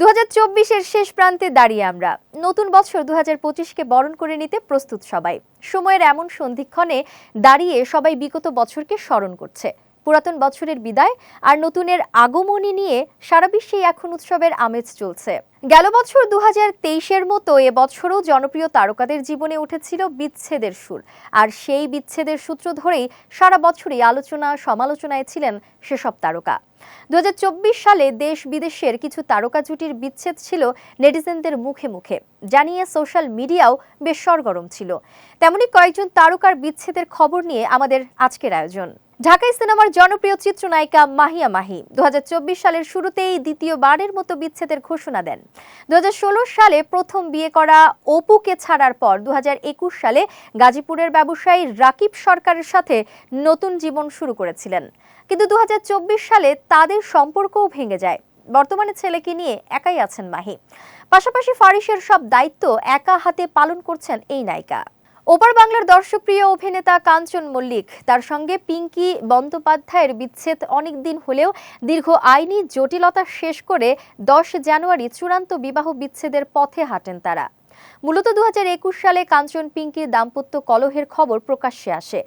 দু এর শেষ প্রান্তে দাঁড়িয়ে আমরা। নতুন বছর দু হাজার পঁচিশকে বরণ করে নিতে প্রস্তুত সবাই। সময়ের এমন সন্ধিক্ষণে দাঁড়িয়ে সবাই বিগত বছরকে স্মরণ করছে। পুরাতন বছরের বিদায় আর নতুনের আগমনী নিয়ে সারা বিশ্বেই এখন উৎসবের আমেজ চলছে। গেল বছর দু তেইশের মতো এবছরও জনপ্রিয় তারকাদের জীবনে উঠেছিল বিচ্ছেদের সুর। আর সেই বিচ্ছেদের সূত্র ধরেই সারা বছরই আলোচনা সমালোচনায় ছিলেন সেসব তারকা। দু হাজার চব্বিশ সালে দেশ বিদেশের কিছু তারকা জুটির বিচ্ছেদ ছিল নেটিজেনদের মুখে মুখে। জানিয়ে সোশ্যাল মিডিয়াও বেশ সরগরম ছিল। তেমনি কয়েকজন তারকার বিচ্ছেদের খবর নিয়ে আমাদের আজকের আয়োজন। ঢাকাই সিনেমার জনপ্রিয় চিত্রনায়িকা মাহিয়া মাহি দু হাজার চব্বিশ সালের শুরুতেই দ্বিতীয়বারের মতো বিচ্ছেদের ঘোষণা দেন। দুহাজার ষোলো সালে প্রথম বিয়ে করা অপুকে ছাড়ার পর দুহাজার একুশ সালে গাজীপুরের ব্যবসায়ী রাকিব সরকারের সাথে নতুন জীবন শুরু করেছিলেন। কিন্তু দু হাজার চব্বিশ সালে তাদের সম্পর্কও ভেঙে যায়। বর্তমানে ছেলেকে নিয়ে একাই আছেন মাহি। পাশাপাশি ফারিসের সব দায়িত্ব একা হাতে পালন করছেন এই নায়িকা। ওপার বাংলার দর্শকপ্রিয় অভিনেতা কাঞ্চন মল্লিক, তার সঙ্গে পিঙ্কি বন্দ্যোপাধ্যায়ের বিচ্ছেদ অনেক দিন হলেও দীর্ঘ আইনি জটিলতা শেষ করে দশ জানুয়ারি চূড়ান্ত বিবাহ বিচ্ছেদের পথে হাঁটেন তারা। মূলত দু হাজার একুশ সালে কাঞ্চন পিঙ্কির দাম্পত্য কলহের খবর প্রকাশ্যে আসে।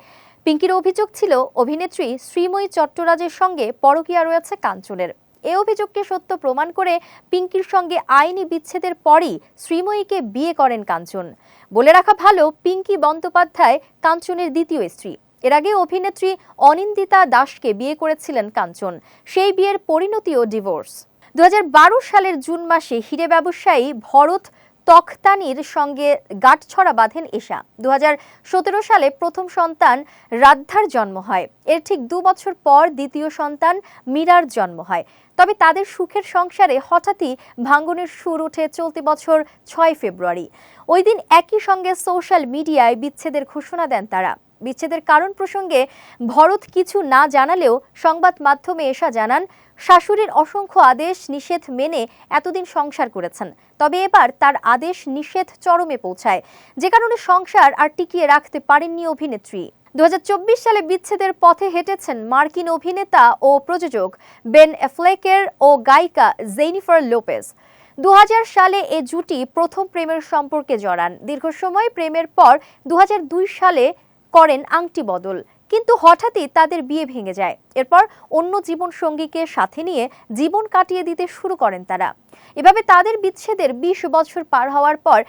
পিঙ্কির অভিযোগ ছিল, অভিনেত্রী শ্রীময়ী চট্টরাজের সঙ্গে পরকীয়া রয়েছে কাঞ্চনের। এ অভিযোগকে সত্য প্রমাণ করে পিঙ্কির সঙ্গে আইনি বিচ্ছেদের পরই শ্রীময়ীকে বিয়ে করেন কাঞ্চন। বলে রাখা ভালো, পিঙ্কি বন্দ্যোপাধ্যায় কাঞ্চনের দ্বিতীয় স্ত্রী। এর আগে অভিনেত্রী অনিন্দিতা দাসকে বিয়ে করেছিলেন কাঞ্চন। সেই বিয়ের পরিণতিও ডিভোর্স। দুই হাজার বারো সালের জুন মাসে হিরে ব্যবসায়ী ভরত তখতানির সঙ্গে গাঁটছড়া বাঁধেন এশা দু সালে প্রথম সন্তান রাদ্ধার জন্ম হয়। এর ঠিক দু বছর পর দ্বিতীয় সন্তান মীরার জন্ম হয়। তবে তাদের সুখের সংসারে হঠাৎই ভাঙ্গনের সুর উঠে চলতি বছর ছয় ফেব্রুয়ারি। ওই দিন একই সঙ্গে সোশ্যাল মিডিয়ায় বিচ্ছেদের ঘোষণা দেন তারা। বিচ্ছেদের কারণ প্রসঙ্গে ভরত কিছু না জানালেও সংবাদ মাধ্যমে এসা জানান শাশুড়ির অসংখ্য আদেশ নিষেধ মেনে এতদিন সংসার করেছেন। তবে এবার তার আদেশ নিষেধ চরমে পৌঁছায়। যে কারণে সংসার আর টিকিয়ে রাখতে পারেননি অভিনেত্রী। দুহাজার চব্বিশ সালে বিচ্ছেদের পথে হেঁটেছেন মার্কিন অভিনেতা ও প্রযোজক বেন এফ্লেকের ও গায়িকা জেনিফার লোপেজ। দু হাজার সালে এ জুটি প্রথম প্রেমের সম্পর্কে জড়ান। দীর্ঘ সময় প্রেমের পর দু হাজার দুই সালে করেন আংটি বদল। কিন্তু হঠাৎই তাদের বিয়ে ভেঙে যায়। এরপর অন্য জীবন সঙ্গীকে সাথে নিয়ে জীবন কাটিয়ে দিতে শুরু করেন তারা। এভাবে তাদের বিচ্ছেদের ২০ বছর পার হওয়ার পর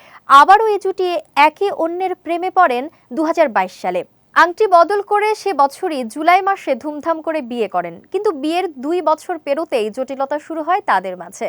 আবারও এ জুটি একে অন্যের প্রেমে পড়েন দু হাজার বাইশ সালে। আংটি বদল করে সে বছরই জুলাই মাসে ধুমধাম করে বিয়ে করেন। কিন্তু বিয়ের দুই বছর পেরোতেই জটিলতা শুরু হয় তাদের মাঝে।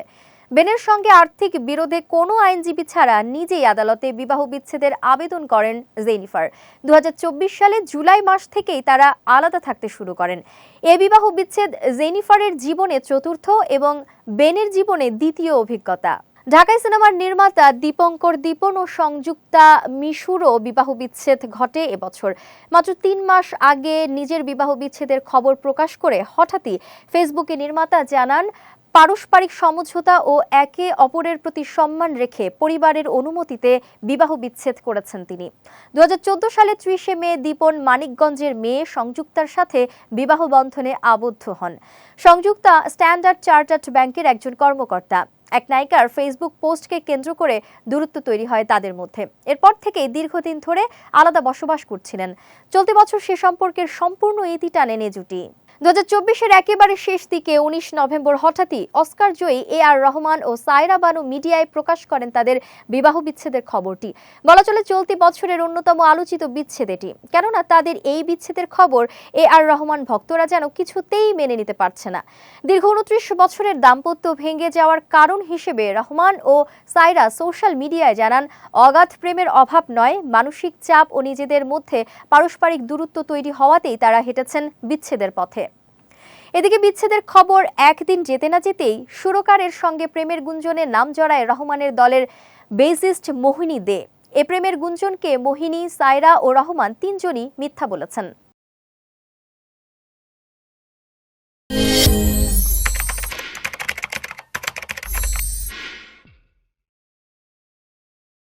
বেনের সঙ্গে আর্থিক বিরোধে কোনো আইনজীবী ছাড়া নিজেই আদালতে বিবাহ বিচ্ছেদের আবেদন করেন জেনিফার। দুহাজার চব্বিশ সালে জুলাই মাস থেকেই তারা আলাদা থাকতে শুরু করেন। এ বিবাহ বিচ্ছেদ জেনিফারের জীবনে চতুর্থ এবং বেনের জীবনে দ্বিতীয় অভিজ্ঞতা। ঢাকাই সিনেমার নির্মাতা দীপঙ্কর দীপন ও সংযুক্তা মিশুরও বিবাহ বিচ্ছেদ ঘটে এবছর। মাত্র তিন মাস আগে নিজের বিবাহ বিচ্ছেদের খবর প্রকাশ করে হঠাৎই ফেসবুকে নির্মাতা জানান পারস্পরিক সমঝোতা ও একে অপরের প্রতি সম্মান রেখে পরিবারের অনুমতিতে বিবাহ বিচ্ছেদ করেছেন তিনি। দু সালে ত্রিশে মে দীপন মানিকগঞ্জের মেয়ে সংযুক্তার সাথে বিবাহ বন্ধনে আবদ্ধ হন। সংযুক্তা স্ট্যান্ডার্ড চার্টার্ড ব্যাংকের একজন কর্মকর্তা। এক নায়িকার ফেসবুক পোস্টকে কেন্দ্র করে দূরত্ব তৈরি হয় তাদের মধ্যে। এরপর থেকেই দীর্ঘদিন ধরে আলাদা বসবাস করছিলেন। চলতি বছর সে সম্পর্কের সম্পূর্ণ ইতি টানেন এ জুটি দু হাজার একেবারে শেষ দিকে উনিশ নভেম্বর হঠাৎই অস্কার জয়ী এ আর রহমান ও সায়রা বানু মিডিয়ায় প্রকাশ করেন তাদের বিবাহ বিচ্ছেদের খবরটি। বলা চলে চলতি বছরের অন্যতম আলোচিত বিচ্ছেদ এটি। কেননা তাদের এই বিচ্ছেদের খবর এ আর রহমান ভক্তরা যেন কিছুতেই মেনে নিতে পারছে না। দীর্ঘ উনত্রিশ বছরের দাম্পত্য ভেঙে যাওয়ার কারণ হিসেবে রহমান ও সাইরা সোশ্যাল মিডিয়ায় জানান, অগাধ প্রেমের অভাব নয়, মানসিক চাপ ও নিজেদের মধ্যে পারস্পরিক দূরত্ব তৈরি হওয়াতেই তারা হেঁটেছেন বিচ্ছেদের পথে। এদিকে বিচ্ছেদের খবর, একদিন যেতে না যেতেই সুরকারের সঙ্গে প্রেমের গুঞ্জনে নাম জড়ায় রহমানের দলের বেসিস্ট মোহিনী দে। এ প্রেমের গুঞ্জনকে মোহিনী, সায়রা ও রহমান তিনজনই মিথ্যা বলেছেন।